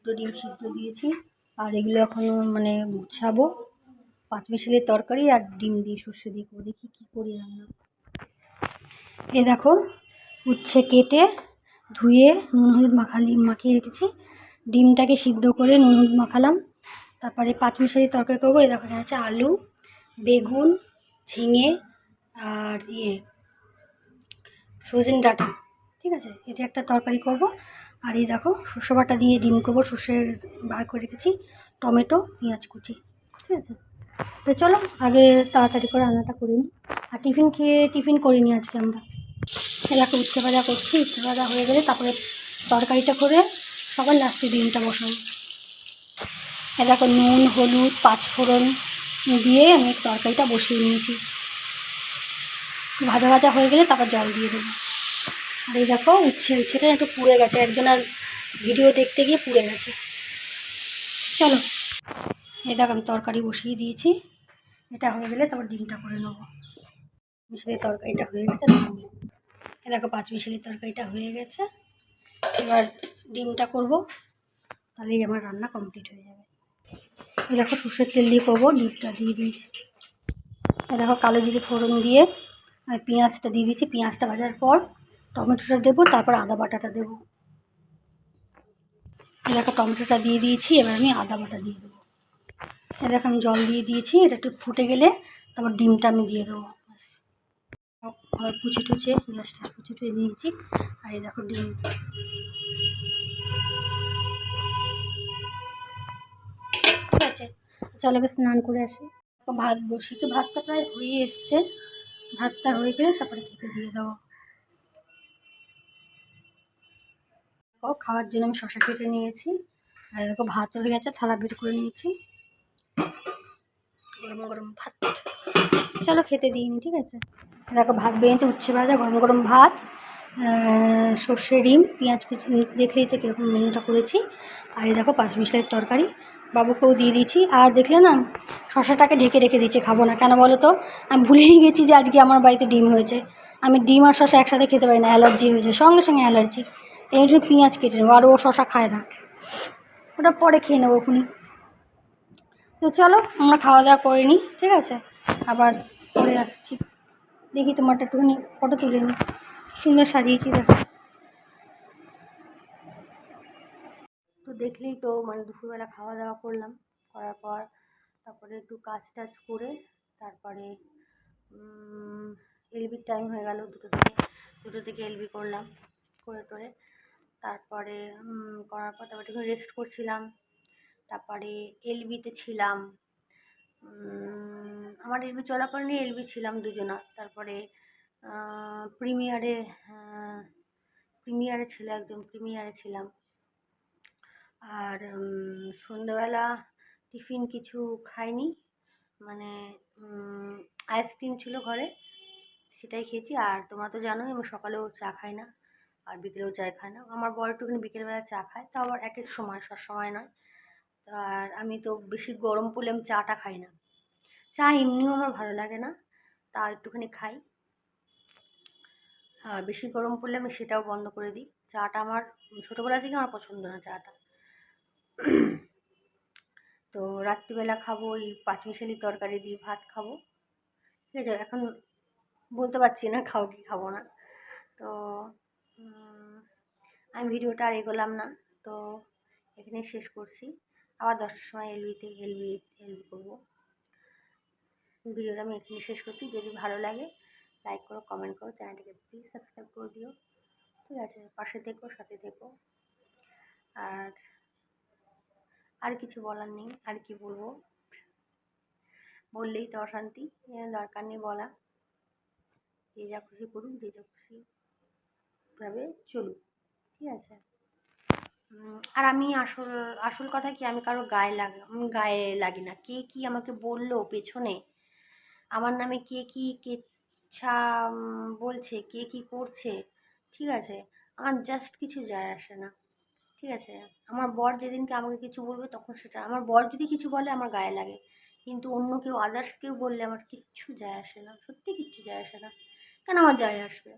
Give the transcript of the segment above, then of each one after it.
দুটো ডিম সিদ্ধ দিয়েছি। আর এগুলো এখনও মানে গুছাবো। পাঁচ মিশালের তরকারি আর ডিম দিয়ে সর্ষে দিয়ে করব। দেখি কী করি রান্না। এ দেখো, উচ্ছে কেটে ধুয়ে নুন হলুদ মাখালি, মাখিয়ে রেখেছি। ডিমটাকে সিদ্ধ করে নুন হলুদ মাখালাম। তারপরে পাঁচ মিশালি তরকারি করব। এ দেখো, এখানে আছে আলু, বেগুন, ঝিঙে আর ইয়ে সজনে ডাঁটা। ঠিক আছে? এটা একটা তরকারি করব। আর এই দেখো সর্ষে বাটা দিয়ে ডিম করব, সর্ষে বার করে রেখেছি, টমেটো, পেঁয়াজ কুচি, ঠিক আছে? তো চলো, আগে তাড়াতাড়ি করে রান্নাটা করে নিই। আর টিফিন খেয়ে টিফিন করিনি আজকে আমরা। এলাকা উচ্ছে ভাজা করছি, উচ্ছে ভাজা হয়ে গেলে তারপরে তরকারিটা করে সবার লাস্টে ডিমটা বসাবো। দেখো নুন, হলুদ, পাঁচফোড়ন দিয়ে আমি তরকারিটা বসিয়ে নিয়েছি। ভাজা ভাজা হয়ে গেলে তারপর জল দিয়ে দেবো। আর এই দেখো, উচ্ছে উচ্ছেটা একটু পুড়ে গেছে। একজন আর ভিডিও দেখতে গিয়ে পুড়ে গেছে। চলো, এই দেখো, আমি তরকারি বসিয়ে দিয়েছি। এটা হয়ে গেলে তারপর ডিমটা করে নেব। মিশালি তরকারিটা হয়ে গেছে। এ দেখো, পাঁচ মিশালি তরকারিটা হয়ে গেছে। এবার ডিমটা করব। তাহলেই আমার রান্না কমপ্লিট হয়ে যাবে। এই দেখো, সর্ষের তেল দিয়ে করব ডিমটা দিয়ে দিই এ দেখো, কালো জিরে ফোড়ন দিয়ে আর পেঁয়াজটা দিয়ে দিচ্ছি পেঁয়াজটা ভাজার পর টমেটোটা দেবো, তারপর আদা বাটাটা দেবো। দেখো টমেটোটা দিয়ে দিয়েছি, এবার আমি আদা বাটা দিয়ে দেবো। দেখো আমি জল দিয়ে দিয়েছি, এটা একটু ফুটে গেলে তারপর ডিমটা আমি দিয়ে দেবো। আবার কুচি টুচে গ্যাসটা কুচি টুয়ে দিয়েছি, আর এই দেখো ডিম। ঠিক আছে, চলো এবার স্নান করে আসি। ভাত বসিয়েছি ভাতটা প্রায় হয়ে এসছে। ভাতটা হয়ে গেলে তারপরে খেতে দিয়ে দেবো। ও খাওয়ার জন্য আমি শশা কেটে নিয়েছি। আর দেখো ভাত হয়ে গেছে, থালা বের করে নিয়েছি। গরম গরম ভাত। চলো খেতে দিইনি ঠিক আছে? দেখো, ভাত বেরিয়েছে, উচ্ছে ভাজা, গরম গরম ভাত সর্ষে, ডিম, পেঁয়াজ কুচি দেখলেই তো কীরকম মেনুটা করেছি। আর এই দেখো, পাঁচ মিশালের তরকারি। বাবুকেও দিয়ে দিয়েছি। আর দেখলে না শশাটাকে ঢেকে রেখে দিয়েছি, খাব না। কেন বলো তো? আমি ভুলেই গেছি যে আজকে আমার বাড়িতে ডিম হয়েছে। আমি ডিম আর শশা একসাথে খেতে পারি না, অ্যালার্জি হয়েছে, সঙ্গে সঙ্গে অ্যালার্জি। এই জন্য পেঁয়াজ কেটে নেব, আর ও শশা খায় না। ওটা পরে খেয়ে নেব খুনি তো চলো, আমরা খাওয়া দাওয়া করে নিই, ঠিক আছে? আবার পরে আসছি। দেখি তোমারটা একটুখানি ফটো তুলে নিই। সুন্দর সাজিয়েছি, দেখো। তো দেখলেই তো মানে দুপুরবেলা খাওয়া দাওয়া করলাম, করার পর তারপরে একটু কাজ টাজ করে তারপরে এলবির টাইম হয়ে গেল, দুটো থেকে দুটো থেকে এলবি করলাম, করে টোরে। তারপরে করার পর তারপরে একটু রেস্ট করছিলাম। তারপরে এলবিতে ছিলাম। আমার এলবি চলাকালীন এলবি ছিলাম দুজনা। তারপরে প্রিমিয়ারে প্রিমিয়ারে ছিল একদম প্রিমিয়ারে ছিলাম। আর সন্ধ্যেবেলা টিফিন কিছু খাইনি। মানে আইসক্রিম ছিল ঘরে, সেটাই খেয়েছি। আর তোমরা তো জানোই, আমি সকালেও চা খাই না। আর বিকেলেও চা খাই না। আমার বর একটুখানি বিকেলবেলা চা খায় তাও আবার এক এক সময়, সব সময় নয়। তো আর আমি তো বেশি গরম পড়লে আমি চাটা খাই না। চা এমনিও আমার ভালো লাগে না তা একটুখানি খাই। আর বেশি গরম পড়লে আমি সেটাও বন্ধ করে দিই। চাটা আমার ছোটোবেলা থেকে আমার পছন্দ না চাটা। তো রাত্রিবেলা খাব, ওই পাঁচমিশালি তরকারি দিয়ে ভাত খাব। ঠিক আছে, এখন বলতে পারছি না খাও কি খাব না। তো আমি ভিডিওটা আর এগোলাম না, তো এখানে শেষ করছি। আবার দশটার সময় এলবিতে এলবি এলবি করব। ভিডিওটা আমি এখানে শেষ করছি। যদি ভালো লাগে লাইক করো কমেন্ট করো, চ্যানেলটিকে প্লিজ সাবস্ক্রাইব করে দিও। ঠিক আছে, পাশে থেকো, সাথে থেকো। আর আর কিছু বলার নেই, আর কি বলব? বললেই তো অশান্তি দরকার নেই বলা। যে যা খুশি করুক, যে যা খুশি ভাবে চলুক, ঠিক আছে? আর আমি আসল আসল কথা কি, আমি কারও গায়ে লাগ গায়ে লাগি না। কে কি আমাকে বলল পেছনে? আমার নামে কে কি কেচ্ছা বলছে, কে কি করছে, ঠিক আছে? আমার জাস্ট কিছু যায় আসে না, ঠিক আছে? আমার বর যেদিনকে আমাকে কিছু বলবে তখন সেটা, আমার বর যদি কিছু বলে আমার গায়ে লাগে। কিন্তু অন্য কেউ আদার্স কেউ বললে আমার কিচ্ছু যায় আসে না, সত্যি কিচ্ছু যায় আসে না। কেন আমার যায় আসবে?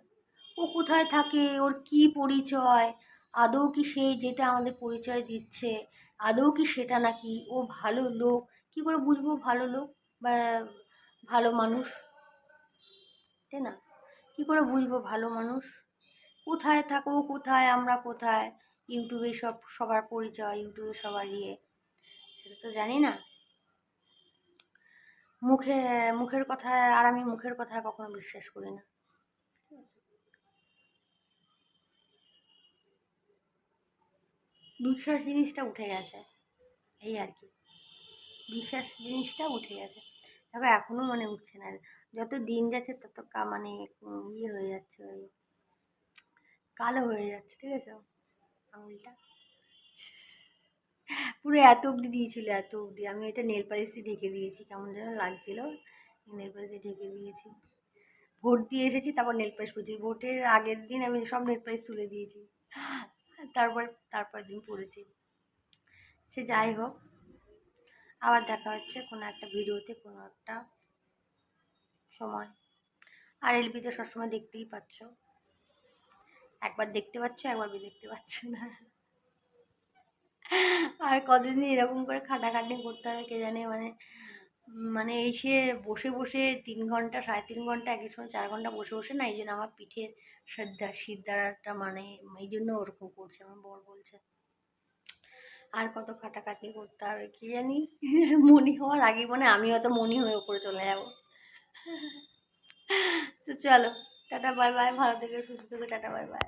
ও কোথায় থাকে? ওর কী পরিচয়? আদৌ কি সে যেটা আমাদের পরিচয় দিচ্ছে? আদৌ কি সেটা নাকি? ও ভালো লোক। কী করে বুঝব ভালো লোক? বা ভালো মানুষ? তাই না? কী করে বুঝব ভালো মানুষ? কোথায় থাকো? কোথায়? আমরা কোথায়? ইউটিউবে সব, সবার পরিচয়, ইউটিউবে সবার ইয়ে সেটা তো জানি না। মুখে, মুখের কথায় আর আমি মুখের কথায় কখনো বিশ্বাস করি না। বিশ্বাস জিনিসটা উঠে গেছে। এই আর কি। বিশ্বাস জিনিসটা উঠে গেছে। তবে এখনও মানে উঠছে না। যত দিন যাচ্ছে, তত মানে ইয়ে হয়ে যাচ্ছে ওই কালো হয়ে যাচ্ছে, ঠিক আছে? আঙুলটা। পুরো এত অবধি দিয়েছিল, এত অবধি। আমি এটা নেল পালিশ দিয়ে ঢেকে দিয়েছি। কেমন যেন লাগছিল। নেল পালিশ দিয়ে ঢেকে দিয়েছি। ভোট দিয়ে এসেছি, তারপর নেল পালিশ করছি। ভোটের আগের দিন আমি সব নেল পালিশ তুলে দিয়েছি। তারপর তারপর দিন পড়েছি। সে যাই হোক, আবার দেখা হচ্ছে কোনো একটা ভিডিওতে, কোনো একটা সময়। আর এলপি তো সবসময় দেখতেই পাচ্ছ। একবার দেখতে পাচ্ছ, একবার বি দেখতে পাচ্ছ না। আর কতদিন এরকম করে খাটাখাটনি করতে হবে কে জানে মানে মানে এসে বসে বসে তিন ঘণ্টা, সাড়ে তিন ঘণ্টা এক সময় চার ঘণ্টা বসে বসে না, এই জন্য আমার পিঠের সিদ্ধা সিদ্ধারাটা মানে এই জন্য ওরকম করছে, আমার বর বলছে। আর কত খাটাখাটনি করতে হবে কি জানি? মনি হওয়ার আগে মানে আমি হয়তো মনি হয়ে উপরে চলে যাব। তো চলো, টাটা, বাই বাই, ভালো থেকে, সুস্থ থেকে, টাটা, বাই বাই।